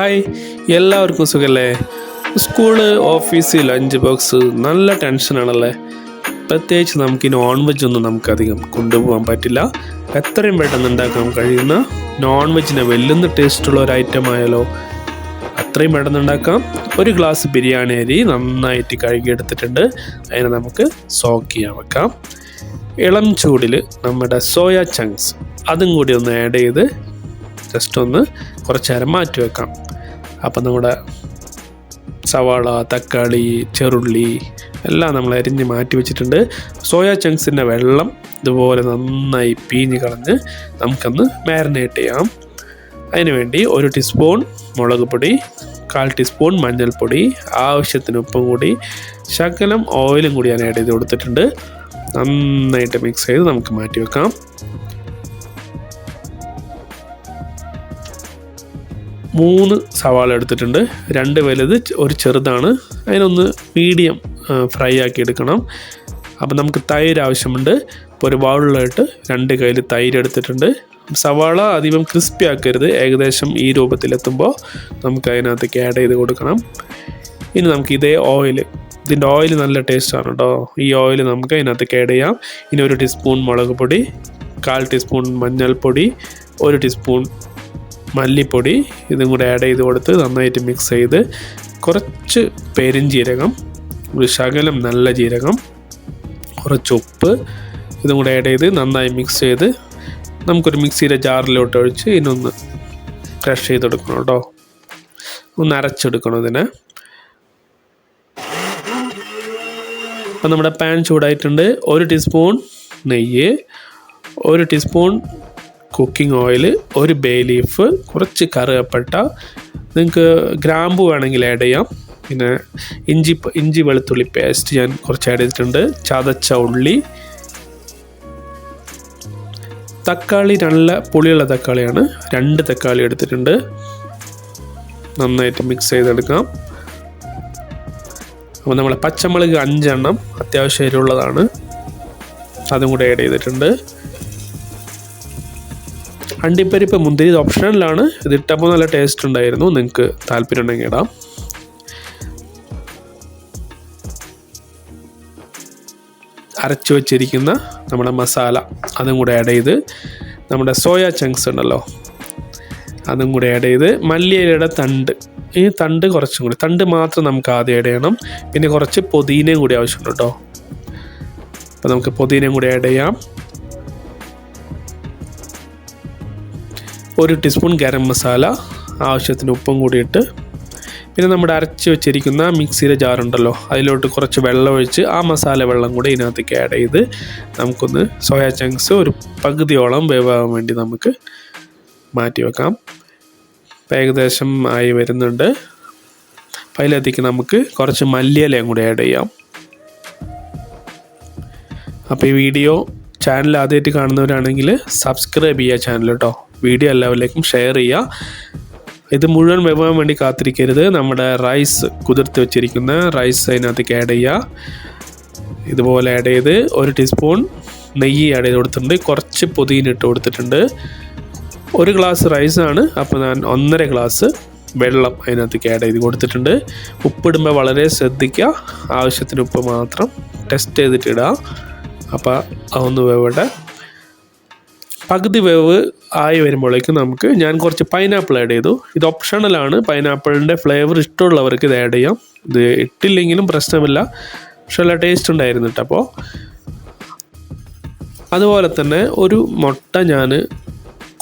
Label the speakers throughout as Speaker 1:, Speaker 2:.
Speaker 1: Hi എല്ലാവർക്കും സുഖല്ലേ? School ഓഫീസിൽ ലഞ്ച് ബോക്സ് നല്ല ടെൻഷനാണല്ലേ പ്രത്യേകിച്ച് നമുക്ക് ഈ നോൺ വെജ് ഒന്നും നമുക്കധികം കൊണ്ടുപോകാൻ പറ്റില്ല. എത്രയും പെട്ടെന്ന് ഉണ്ടാക്കാൻ കഴിയുന്ന നോൺ വെജിനെ വെല്ലുന്ന ടേസ്റ്റുള്ള ഒരു ഐറ്റം ആയാലോ അത്രയും പെട്ടെന്ന് ഉണ്ടാക്കാം. ഒരു ഗ്ലാസ് ബിരിയാണി അരി നന്നായിട്ട് കഴുകിയെടുത്തിട്ടുണ്ട്. അതിനെ നമുക്ക് സോക്ക് ചെയ്യാൻ വെക്കാം. ഇളം ചൂടിൽ നമ്മുടെ സോയ ചങ്ക്സ് അതും കൂടി ഒന്ന് ആഡ് ചെയ്ത് ജസ്റ്റ് ഒന്ന് കുറച്ച് നേരം മാറ്റി വെക്കാം. അപ്പം നമ്മുടെ സവാള തക്കാളി ചെറുള്ളി എല്ലാം നമ്മൾ അരിഞ്ഞ് മാറ്റി വെച്ചിട്ടുണ്ട്. സോയാ ചങ്ക്സിന്റെ വെള്ളം ഇതുപോലെ നന്നായി പീഞ്ഞ് കളഞ്ഞ് നമുക്കൊന്ന് മാരിനേറ്റ് ചെയ്യാം. അതിനുവേണ്ടി ഒരു ടീസ്പൂൺ മുളക് പൊടി കാൽ ടീസ്പൂൺ മഞ്ഞൾപ്പൊടി ആവശ്യത്തിന് ഉപ്പും കൂടി ശകലം ഓയിലും കൂടി ഞാൻ ആഡ് ചെയ്ത് കൊടുത്തിട്ടുണ്ട്. നന്നായിട്ട് മിക്സ് ചെയ്ത് നമുക്ക് മാറ്റി വെക്കാം. മൂന്ന് സവാള എടുത്തിട്ടുണ്ട്. രണ്ട് വലുത് ഒരു ചെറുതാണ്. അതിനൊന്ന് മീഡിയം ഫ്രൈ ആക്കി എടുക്കണം. അപ്പം നമുക്ക് തൈര് ആവശ്യമുണ്ട്. ഇപ്പോൾ ഒരു ബൗളിലായിട്ട് രണ്ട് കയ്യിൽ തൈര് എടുത്തിട്ടുണ്ട്. സവാള അധികം ക്രിസ്പി ആക്കരുത്. ഏകദേശം ഈ രൂപത്തിലെത്തുമ്പോൾ നമുക്ക് അതിനകത്തേക്ക് ആഡ് ചെയ്ത് കൊടുക്കണം. ഇനി നമുക്ക് ഇതേ ഓയിൽ ഇതിന്റെ ഓയിൽ നല്ല ടേസ്റ്റാണ് കേട്ടോ ഈ ഓയിൽ നമുക്ക് അതിനകത്തേക്ക് ആഡ് ചെയ്യാം. ഇനി ഒരു ടീസ്പൂൺ മുളക് പൊടി കാൽ ടീസ്പൂൺ മഞ്ഞൾപ്പൊടി ഒരു ടീസ്പൂൺ മല്ലിപ്പൊടി ഇതും കൂടെ ആഡ് ചെയ്ത് കൊടുത്ത് നന്നായിട്ട് മിക്സ് ചെയ്ത് കുറച്ച് പെരിഞ്ജീരകം ഒരു ശകലം നല്ല ജീരകം കുറച്ച് ഉപ്പ് ഇതും കൂടെ ആഡ് ചെയ്ത് നന്നായി മിക്സ് ചെയ്ത് നമുക്കൊരു മിക്സിയുടെ ജാറിലോട്ട് ഒഴിച്ച് ഇതിനൊന്ന് ക്രഷ് ചെയ്തെടുക്കണം കേട്ടോ. ഒന്ന് അരച്ചെടുക്കണം ഇതിനെ. അപ്പം നമ്മുടെ പാൻ ചൂടായിട്ടുണ്ട്. ഒരു ടീസ്പൂൺ നെയ്യ് ഒരു ടീസ്പൂൺ കുക്കിംഗ് ഓയിൽ ഒരു ബേ ലീഫ് കുറച്ച് കറുകപ്പട്ട നിങ്ങൾക്ക് ഗ്രാമ്പു വേണമെങ്കിൽ ആഡ് ചെയ്യാം. പിന്നെ ഇഞ്ചി ഇഞ്ചി വെളുത്തുള്ളി പേസ്റ്റ് ഞാൻ കുറച്ച് ആഡ് ചെയ്തിട്ടുണ്ട്. ചതച്ച ഉള്ളി. തക്കാളി നല്ല പുളിയുള്ള തക്കാളിയാണ്. രണ്ട് തക്കാളി എടുത്തിട്ടുണ്ട്. നന്നായിട്ട് മിക്സ് ചെയ്തെടുക്കാം. അപ്പോൾ നമ്മൾ പച്ചമുളക് അഞ്ചെണ്ണം അത്യാവശ്യം എരിവുള്ളതാണ്. അതും കൂടെ ആഡ് ചെയ്തിട്ടുണ്ട്. അണ്ടിപ്പരിപ്പ് മുന്തിരി ഇത് ഓപ്ഷണലാണ് ഇത് ഇട്ടപ്പോൾ നല്ല ടേസ്റ്റ് ഉണ്ടായിരുന്നു. നിങ്ങൾക്ക് താല്പര്യം ഉണ്ടെങ്കിൽ ഇടാം. അരച്ചു വച്ചിരിക്കുന്ന നമ്മുടെ മസാല അതും കൂടെ ആഡ് ചെയ്ത് നമ്മുടെ സോയ ചങ്ക്സ് ഉണ്ടല്ലോ അതും കൂടെ ആഡ് ചെയ്ത് മല്ലിയിലയുടെ തണ്ട്. ഈ തണ്ട് കുറച്ചും കൂടി തണ്ട് മാത്രം നമുക്ക് ആദ്യം ആഡ് ചെയ്യണം. പിന്നെ കുറച്ച് പുതിനയും കൂടി ആവശ്യമുണ്ട് കേട്ടോ. അപ്പോൾ നമുക്ക് പുതിനയും കൂടി ആഡ് ചെയ്യാം. ഒരു ടീസ്പൂൺ ഗരം മസാല ആവശ്യത്തിന് ഉപ്പും കൂടി ഇട്ട് പിന്നെ നമ്മുടെ അരച്ച് വെച്ചിരിക്കുന്ന മിക്സിയുടെ ജാറുണ്ടല്ലോ അതിലോട്ട് കുറച്ച് വെള്ളം ഒഴിച്ച് ആ മസാല വെള്ളം കൂടി ഇതിനകത്തേക്ക് ആഡ് ചെയ്ത് നമുക്കൊന്ന് സോയ ചങ്ക്സ് ഒരു പകുതിയോളം വേവാകാൻ വേണ്ടി നമുക്ക് മാറ്റി വെക്കാം. ഏകദേശം ആയി വരുന്നുണ്ട്. അപ്പം അതിലേക്ക് നമുക്ക് കുറച്ച് മല്ലിയിലയും കൂടി ആഡ് ചെയ്യാം. അപ്പോൾ ഈ വീഡിയോ ചാനൽ ആദ്യമായിട്ട് കാണുന്നവരാണെങ്കിൽ സബ്സ്ക്രൈബ് ചെയ്യുക ചാനൽ കേട്ടോ വീഡിയോ എല്ലാവരിലേക്കും ഷെയർ ചെയ്യുക. ഇത് മുഴുവൻ വെവാൻ വേണ്ടി കാത്തിരിക്കരുത്. നമ്മുടെ റൈസ് കുതിർത്ത് വെച്ചിരിക്കുന്ന റൈസ് അതിനകത്തേക്ക് ആഡ് ചെയ്യുക. ഇതുപോലെ ആഡ് ചെയ്ത് ഒരു ടീസ്പൂൺ നെയ്യ് ആഡ് ചെയ്ത് കൊടുത്തിട്ടുണ്ട്. കുറച്ച് പുതിന ഇട്ട് കൊടുത്തിട്ടുണ്ട്. ഒരു ഗ്ലാസ് റൈസാണ് അപ്പോൾ ഞാൻ ഒന്നര ഗ്ലാസ് വെള്ളം അതിനകത്തേക്ക് ആഡ് ചെയ്ത് കൊടുത്തിട്ടുണ്ട്. ഉപ്പിടുമ്പോൾ വളരെ ശ്രദ്ധിക്കുക. ആവശ്യത്തിന് ഉപ്പ് മാത്രം ടെസ്റ്റ് ചെയ്തിട്ടിടുക അപ്പോൾ അതൊന്ന് വേവട്ടെ പകുതി വേവ് ആയി വരുമ്പോഴേക്കും നമുക്ക് ഞാൻ കുറച്ച് പൈനാപ്പിൾ ആഡ് ചെയ്തു. ഇത് ഓപ്ഷണലാണ് പൈനാപ്പിളിന്റെ ഫ്ലേവർ ഇഷ്ടമുള്ളവർക്ക് ഇത് ആഡ് ചെയ്യാം. ഇത് ഇട്ടില്ലെങ്കിലും പ്രശ്നമില്ല. പക്ഷെ നല്ല ടേസ്റ്റ് ഉണ്ടായിരുന്നു കേട്ടോ. അപ്പോൾ അതുപോലെ തന്നെ ഒരു മുട്ട ഞാൻ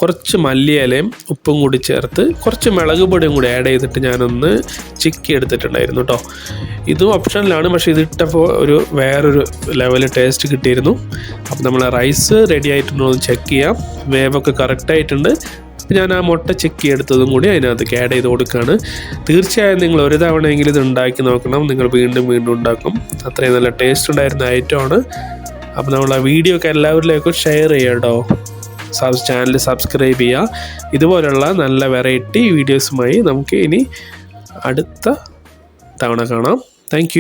Speaker 1: കുറച്ച് മല്ലിയിലയും ഉപ്പും കൂടി ചേർത്ത് കുറച്ച് മുളക് പൊടിയും കൂടി ആഡ് ചെയ്തിട്ട് ഞാനൊന്ന് ചിക്കി എടുത്തിട്ടുണ്ടായിരുന്നു കേട്ടോ ഇതും ഓപ്ഷനിലാണ് പക്ഷേ ഇതിട്ടപ്പോൾ ഒരു വേറൊരു ലെവൽ ടേസ്റ്റ് കിട്ടിയിരുന്നു. അപ്പം നമ്മൾ റൈസ് റെഡി ആയിട്ടുണ്ടോ ചെക്ക് ചെയ്യാം. വേവൊക്കെ കറക്റ്റായിട്ടുണ്ട് ഞാൻ ആ മുട്ട ചെക്ക് എടുത്തതും കൂടി അതിനകത്തേക്ക് ആഡ് ചെയ്ത് കൊടുക്കുകയാണ്. തീർച്ചയായും നിങ്ങൾ ഒരു തവണയെങ്കിലും ഇത് ഉണ്ടാക്കി നോക്കണം. നിങ്ങൾ വീണ്ടും വീണ്ടും ഉണ്ടാക്കും. അത്രയും നല്ല ടേസ്റ്റ് ഉണ്ടായിരുന്ന ഐറ്റമാണ് അപ്പോൾ നമ്മൾ ആ വീഡിയോ ഒക്കെ എല്ലാവരിലേക്കും ഷെയർ ചെയ്യാം കേട്ടോ ചാനൽ സബ്സ്ക്രൈബ് ചെയ്യുക. ഇതുപോലുള്ള നല്ല വെറൈറ്റി വീഡിയോസുമായി നമുക്ക് ഇനി അടുത്ത തവണ കാണാം. താങ്ക്